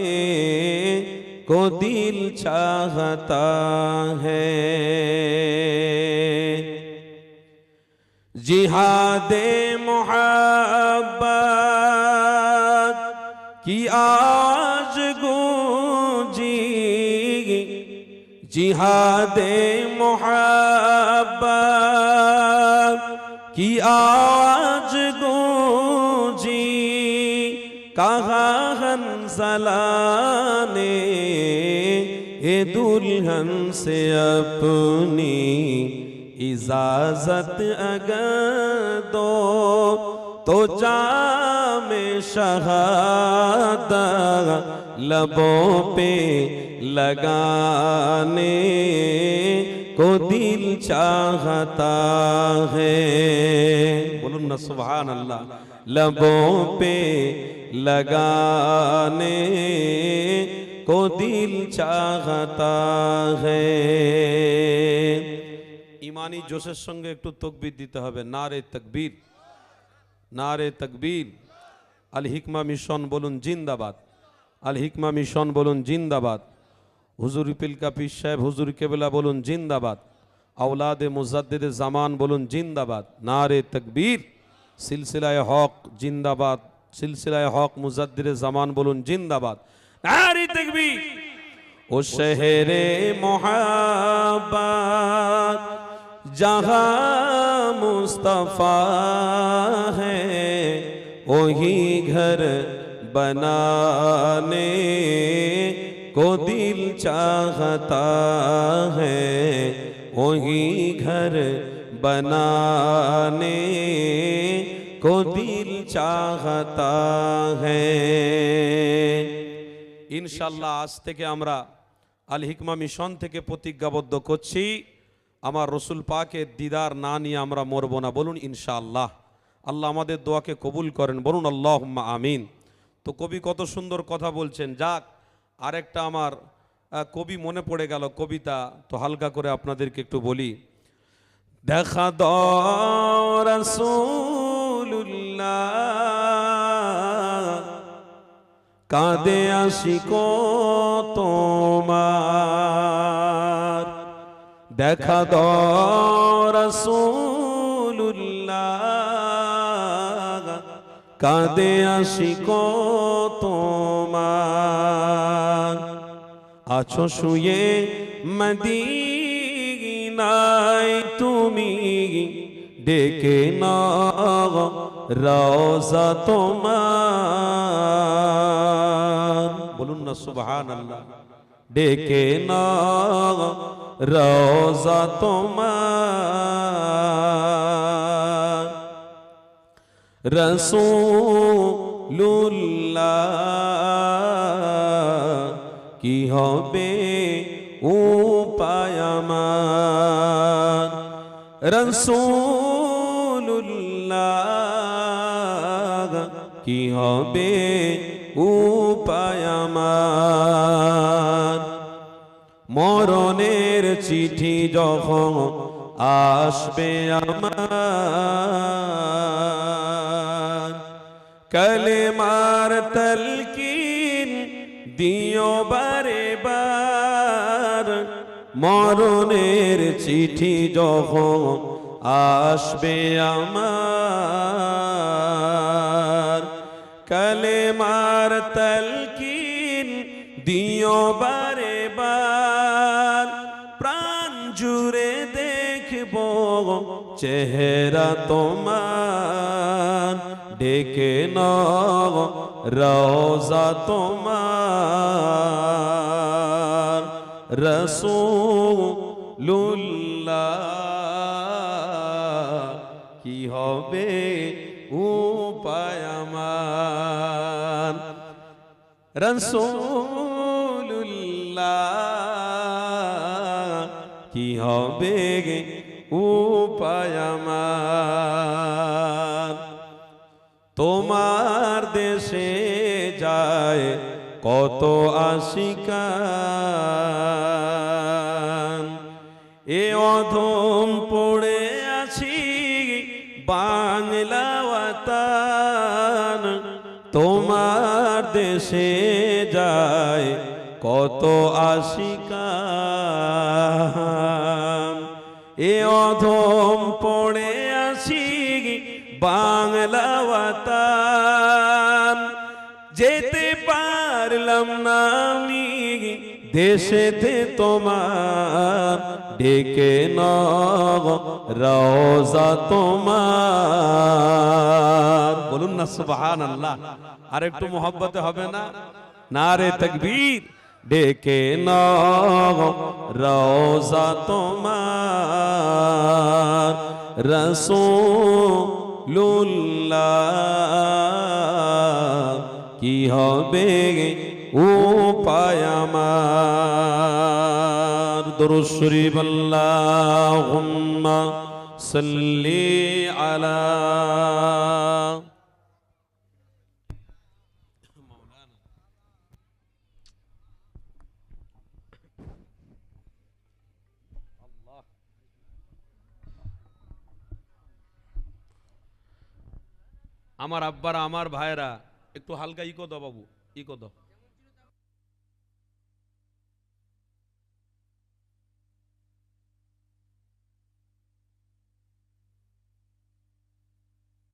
को दिल चाहता है। जिहादे मोहब्बत की आज गूंजी। जिहादे मोहब्बत की आज गूंजी। کہا ہن سلانے اے دلہن سے اپنی اجازت اگر دو، تو جام شہادہ لبوں پہ لگانے کو دل چاہتا ہے۔ بولو نا سبحان اللہ، لبوں پہ लगाने को दिल चाहता है ইমানি জোশের সঙ্গে একটু তকবির দিতে হবে নারে তকবীর নারে তকবীর আল হিকমা মিশন বলুন জিন্দাবাদ আল হিকমা মিশন বলুন জিন্দাবাদ হুজুর পিলকা পীর সাহেব হুজুর কেবলা বলুন জিন্দাবাদ আওলাদে মুজাদ্দেদে জামান বলুন জিন্দাবাদ নারে তকবীর সিলসিলায় হক জিন্দাবাদ সিলসিলায় হক মুজাদ্দিদে জামান বলুন জিন্দাবাদ নারে তকবীর ও শহরে মোহাব্বত जहाँ मुस्तफ़ा है वही घर बनाने को दिल चाहता है वही घर बनाने کو دل چاہتا ہے ইনশাল্লাহ আজ থেকে আমরা আল হিকমা মিশন থেকে প্রতিজ্ঞাবদ্ধ করছি। আমার রসুল পাকে দিদার না নিয়ে আমরা মরব না, বলুন ইনশাআল্লাহ। আল্লাহ আমাদের দোয়াকে কবুল করেন, বলুন আল্লাহ আমিন। তো কবি কত সুন্দর কথা বলছেন, যাক, আরেকটা আমার কবি মনে পড়ে গেল কবিতা, তো হালকা করে আপনাদেরকে একটু বলি। দেখা দরসুল কাঁদে আশিক তোমার। দেখা দরসুল্লাহ কাঁদে আশিক তোমার। আছো শুয়ে মদিনায় তুমি ডেকে না রওজা তোমার। বলুন না সুবহান আল্লাহ ডেকে না রওজা তোমার। রসুল্লাহ কি হবে উপায় আমার? রসুল্লাহ কি হবে উপায় আমার? মরণের চিঠি যখন আসবে আমার, কলেমার তলকিন দিও বারে বার। মরণের চিঠি যখন আসবে আমার। কলেমার তলকিন দিও বারে বার প্রাণ জুড়ে দেখব চেহারা তোমার। ডেকে ন রওজা তোমার। কি হবে উপায় রসুল্লাহ কি হবে গে উপায় আমার? তোমার দেশে যায় কত আশিকান? এ অধম বাংলা ওয়াতান তোমার দেশে যায় কত আশিকা এ অধম পড়ে আসি বাংলা ওয়াতান যেতে পারলাম না আমি দেশেতে তোমার ডেকে ন রওজা তোমার। বলুন না সুবহান আল্লাহ আর একটু মোহব্বতে হবে না? নারে তকবীর। ডেকে ন রওজা তোমার। রসুল্লাহ কি হবে উপায় আমার। দরুদ শরীফ সাল্লি আলা আমার আব্বারা, আমার ভাইরা একটু হালকা ইকো দাও বাবু, ইকো দাও।